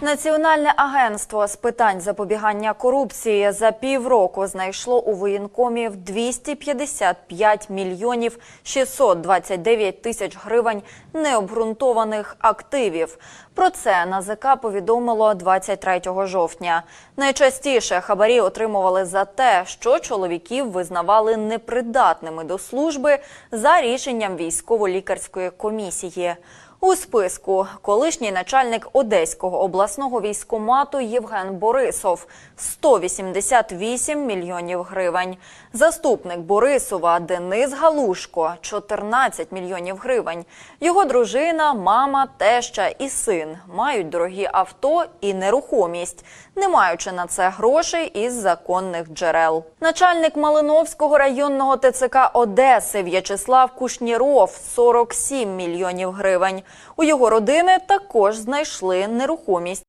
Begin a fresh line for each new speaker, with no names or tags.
Національне агентство з питань запобігання корупції за півроку знайшло у воєнкомів 255 мільйонів 629 тисяч гривень необґрунтованих активів. Про це НАЗК повідомило 23 жовтня. Найчастіше хабарі отримували за те, що чоловіків визнавали непридатними до служби за рішенням військово-лікарської комісії. У списку колишній начальник Одеського обласного військомату Євген Борисов 188 мільйонів гривень. Заступник Борисова Денис Галушко 14 мільйонів гривень. Його дружина, мама, теща і син мають дорогі авто і нерухомість, не маючи на це грошей із законних джерел. Начальник Малиновського районного ТЦК Одеси В'ячеслав Кушніров 47 мільйонів гривень. У його родини також знайшли нерухомість.